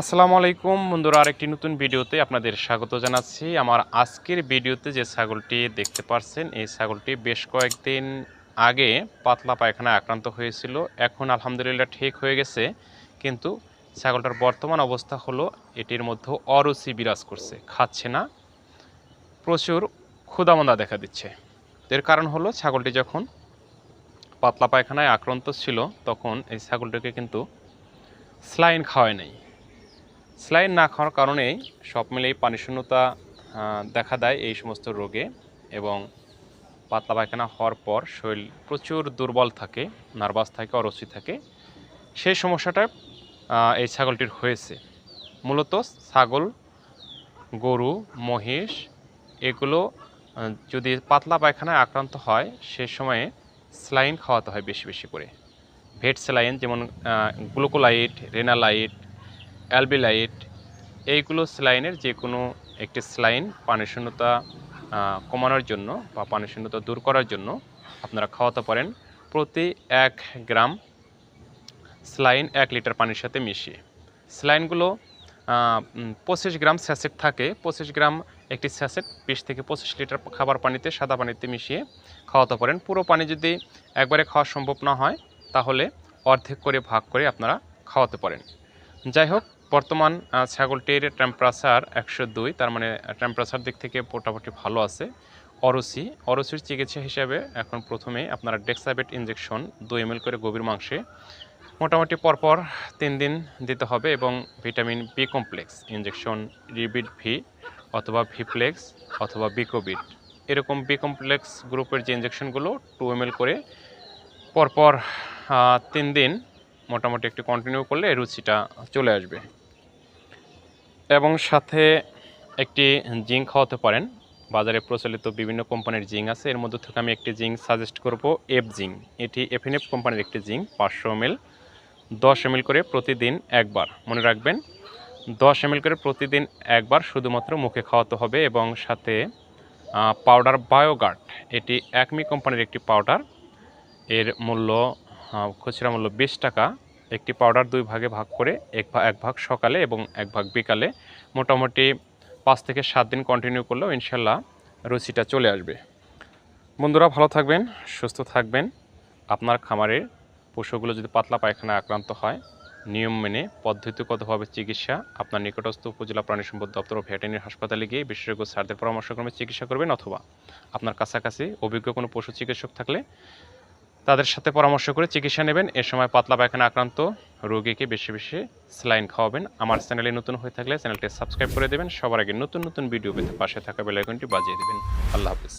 আসসালামু আলাইকুম। বন্ধুরা, আরেকটি নতুন ভিডিওতে আপনাদের স্বাগত জানাচ্ছি। আমার আজকের ভিডিওতে যে ছাগলটি দেখতে পাচ্ছেন এই ছাগলটি বেশ কয়েকদিন আগে পাতলা পায়খানা আক্রান্ত হয়েছিল। এখন আলহামদুলিল্লাহ ঠিক হয়ে গেছে, কিন্তু ছাগলটার বর্তমান অবস্থা হলো, এটির মধ্যে অরুচি বিরাজ করছে, খাচ্ছে না, প্রচুর ক্ষুদামন্দা দেখা দিচ্ছে। এর কারণ হলো, ছাগলটি যখন পাতলা পায়খানায় আক্রান্ত ছিল, তখন এই ছাগলটিকে কিন্তু স্লাইন খাওয়ায় নাই। স্লাইন না খাওয়ার কারণেই সব মিলেই পানিশূন্যতা দেখা দেয় এই সমস্ত রোগে এবং পাতলা পায়খানা হওয়ার পর শরীর প্রচুর দুর্বল থাকে, নার্ভাস থাকে অরসি থাকে। সেই সমস্যাটা এই ছাগলটির হয়েছে। মূলত ছাগল, গরু, মহিষ, এগুলো যদি পাতলা পায়খানায় আক্রান্ত হয়, সে সময়ে স্লাইন খাওয়াতে হয় বেশি বেশি করে। ভেট স্যালাইন যেমন গ্লুকোলাইট, রেনালাইট অ্যালবিলাইট এইগুলো স্যালাইনের যে কোনো একটি স্যালাইন পানি শূন্যতা কমানোর জন্য বা পানি শূন্যতা দূর করার জন্য আপনারা খাওয়াতে পারেন। প্রতি এক গ্রাম স্লাইন এক লিটার পানির সাথে মিশিয়ে। স্লাইনগুলো পঁচিশ গ্রাম স্যাসেট থাকে। পঁচিশ গ্রাম একটি স্যাসেট বিশ থেকে পঁচিশ লিটার খাবার পানিতে, সাদা পানিতে মিশিয়ে খাওয়াতে পারেন। পুরো পানি যদি একবারে খাওয়া সম্ভব না হয়, তাহলে অর্ধেক করে ভাগ করে আপনারা খাওয়াতে পারেন। যাই হোক বর্তমান ছাগলটির টেম্পারেচার একশো দুই, তার মানে টেম্পারেচার দিক থেকে মোটামুটি ভালো আছে। অরসি, অরসির চিকিৎসা হিসাবে এখন প্রথমে আপনারা ডেক্সাবেট ইঞ্জেকশন দুই এম করে গভীর মাংসে মোটামুটি পরপর তিন দিন দিতে হবে এবং ভিটামিন বি কমপ্লেক্স ইঞ্জেকশন রিবিড ভি অথবা ভিপ্লেক্স অথবা বিকোবিট এরকম বি কমপ্লেক্স গ্রুপের যে ইঞ্জেকশনগুলো টু এম করে পরপর তিন দিন মোটামুটি একটু কন্টিনিউ করলে রুচিটা চলে আসবে। এবং সাথে একটি জিঙ্ক খাওয়াতে পারেন। বাজারে প্রচলিত বিভিন্ন কোম্পানির জিঙ্ক আছে। এর মধ্যে থেকে আমি একটি জিঙ্ক সাজেস্ট করব এফ জিঙ্ক। এটি এফএনএফ কোম্পানির একটি জিঙ্ক, পাঁচশো এমএল দশ এমএল করে প্রতিদিন একবার, মনে রাখবেন। দশ এমএল করে প্রতিদিন একবার শুধুমাত্র মুখে খাওয়াতে হবে এবং সাথে পাউডার বায়োগার্ড এটি একমি কোম্পানির একটি পাউডার এর মূল্য খুচরা মূল্য বিশ টাকা। একটি পাউডার দুই ভাগে ভাগ করে এক ভাগ এক ভাগ সকালে এবং এক ভাগ বিকালে মোটামুটি পাঁচ থেকে সাত দিন কন্টিনিউ করলেও ইনশাল্লাহ রুচিটা চলে আসবে। বন্ধুরা ভালো থাকবেন, সুস্থ থাকবেন। আপনার খামারের পশুগুলো যদি পাতলা পায়খানা আক্রান্ত হয়, নিয়ম মেনে পদ্ধতিগতভাবে চিকিৎসা আপনার নিকটস্থ উপজেলা প্রাণী সম্পদ দপ্তর ও ভেটেরিনারি হাসপাতালে গিয়ে বিশেষজ্ঞ স্যারদের পরামর্শক্রমে চিকিৎসা করবেন অথবা আপনার কাছাকাছি অভিজ্ঞ কোনো পশু চিকিৎসক থাকলে তাদের সাথে পরামর্শ করে চিকিৎসা নেবেন। এ সময় পাতলা পায়খানা আক্রান্ত রোগীকে বেশি বেশি স্লাইন খাওয়াবেন। আমার চ্যানেলে নতুন হয়ে থাকলে চ্যানেলটি সাবস্ক্রাইব করে দেবেন। সবার আগে নতুন নতুন ভিডিও পেতে পাশে থাকা বেলাইকনটি বাজিয়ে দেবেন। আল্লাহ হাফিজ।